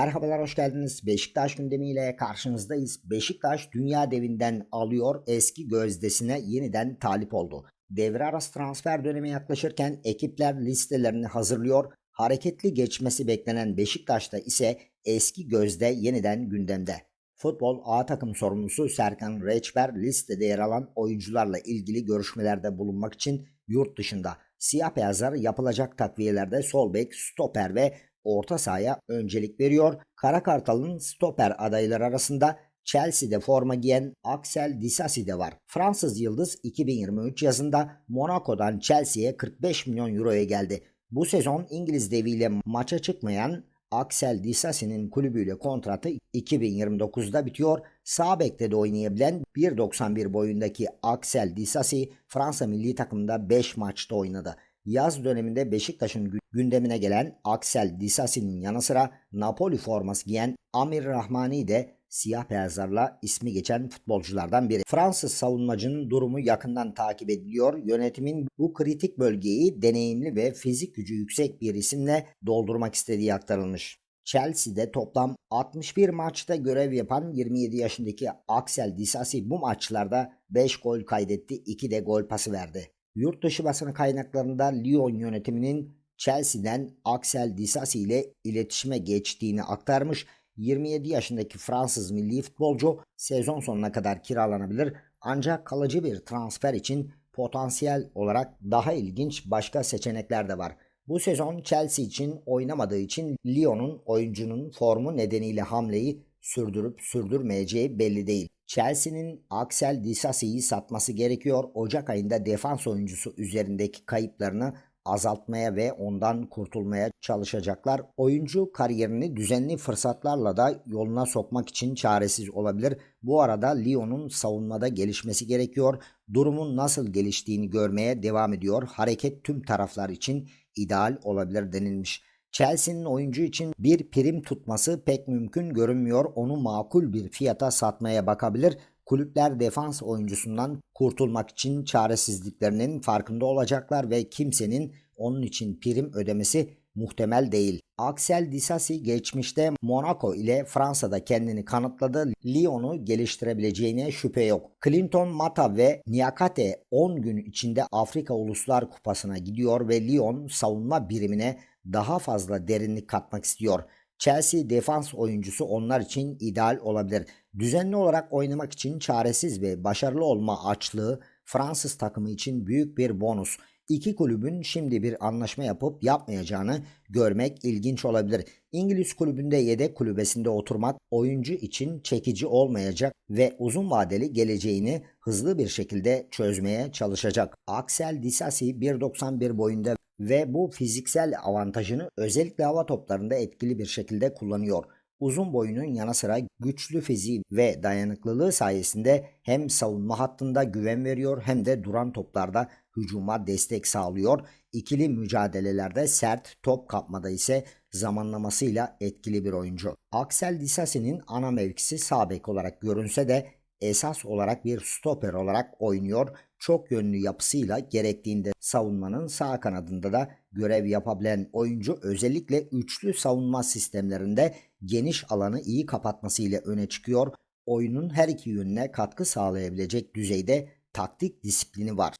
Merhabalar hoş geldiniz. Beşiktaş gündemiyle karşınızdayız. Beşiktaş dünya devinden alıyor eski gözdesine yeniden talip oldu. Devre arası transfer dönemi yaklaşırken ekipler listelerini hazırlıyor. Hareketli geçmesi beklenen Beşiktaş'ta ise eski gözde yeniden gündemde. Futbol A takım sorumlusu Serkan Reçber listede yer alan oyuncularla ilgili görüşmelerde bulunmak için yurt dışında. Siyah beyazlar yapılacak takviyelerde sol bek, stoper ve orta sahaya öncelik veriyor. Kara Kartal'ın stoper adayları arasında Chelsea'de forma giyen Axel Disasi de var. Fransız Yıldız 2023 yazında Monaco'dan Chelsea'ye 45 milyon euroya geldi. Bu sezon İngiliz deviyle maça çıkmayan Axel Disasi'nin kulübüyle kontratı 2029'da bitiyor. Sağ bekte de oynayabilen 1.91 boyundaki Axel Disasi Fransa milli takımında 5 maçta oynadı. Yaz döneminde Beşiktaş'ın gündemine gelen Axel Disasi'nin yanı sıra Napoli forması giyen Amir Rahmani de siyah beyazlarla ismi geçen futbolculardan biri. Fransız savunmacının durumu yakından takip ediliyor. Yönetimin bu kritik bölgeyi deneyimli ve fizik gücü yüksek bir isimle doldurmak istediği aktarılmış. Chelsea'de toplam 61 maçta görev yapan 27 yaşındaki Axel Disasi bu maçlarda 5 gol kaydetti, 2 de gol pası verdi. Yurt dışı basını kaynaklarında Lyon yönetiminin Chelsea'den Axel Disasi ile iletişime geçtiğini aktarmış. 27 yaşındaki Fransız milli futbolcu sezon sonuna kadar kiralanabilir ancak kalıcı bir transfer için potansiyel olarak daha ilginç başka seçenekler de var. Bu sezon Chelsea için oynamadığı için Lyon'un oyuncunun formu nedeniyle hamleyi sürdürüp sürdürmeyeceği belli değil. Chelsea'nin Axel Disasi'yi satması gerekiyor. Ocak ayında defans oyuncusu üzerindeki kayıplarını azaltmaya ve ondan kurtulmaya çalışacaklar. Oyuncu kariyerini düzenli fırsatlarla da yoluna sokmak için çaresiz olabilir. Bu arada Lyon'un savunmada gelişmesi gerekiyor. Durumun nasıl geliştiğini görmeye devam ediyor. Hareket tüm taraflar için ideal olabilir denilmiş. Chelsea'nin oyuncu için bir prim tutması pek mümkün görünmüyor. Onu makul bir fiyata satmaya bakabilir. Kulüpler defans oyuncusundan kurtulmak için çaresizliklerinin farkında olacaklar ve kimsenin onun için prim ödemesi muhtemel değil. Axel Disasi geçmişte Monaco ile Fransa'da kendini kanıtladı. Lyon'u geliştirebileceğine şüphe yok. Clinton Mata ve Niakate 10 gün içinde Afrika Uluslar Kupası'na gidiyor ve Lyon savunma birimine daha fazla derinlik katmak istiyor. Chelsea defans oyuncusu onlar için ideal olabilir. Düzenli olarak oynamak için çaresiz ve başarılı olma açlığı Fransız takımı için büyük bir bonus. İki kulübün şimdi bir anlaşma yapıp yapmayacağını görmek ilginç olabilir. İngiliz kulübünde yedek kulübesinde oturmak oyuncu için çekici olmayacak ve uzun vadeli geleceğini hızlı bir şekilde çözmeye çalışacak. Axel Disasi 1.91 boyunda ve bu fiziksel avantajını özellikle hava toplarında etkili bir şekilde kullanıyor. Uzun boyunun yanı sıra güçlü fiziği ve dayanıklılığı sayesinde hem savunma hattında güven veriyor hem de duran toplarda hücuma destek sağlıyor. İkili mücadelelerde sert top kapmada ise zamanlamasıyla etkili bir oyuncu. Axel Disasi'nin ana mevkisi sağ bek olarak görünse de esas olarak bir stoper olarak oynuyor. Çok yönlü yapısıyla gerektiğinde savunmanın sağ kanadında da görev yapabilen oyuncu özellikle üçlü savunma sistemlerinde geniş alanı iyi kapatmasıyla öne çıkıyor. Oyunun her iki yönüne katkı sağlayabilecek düzeyde taktik disiplini var.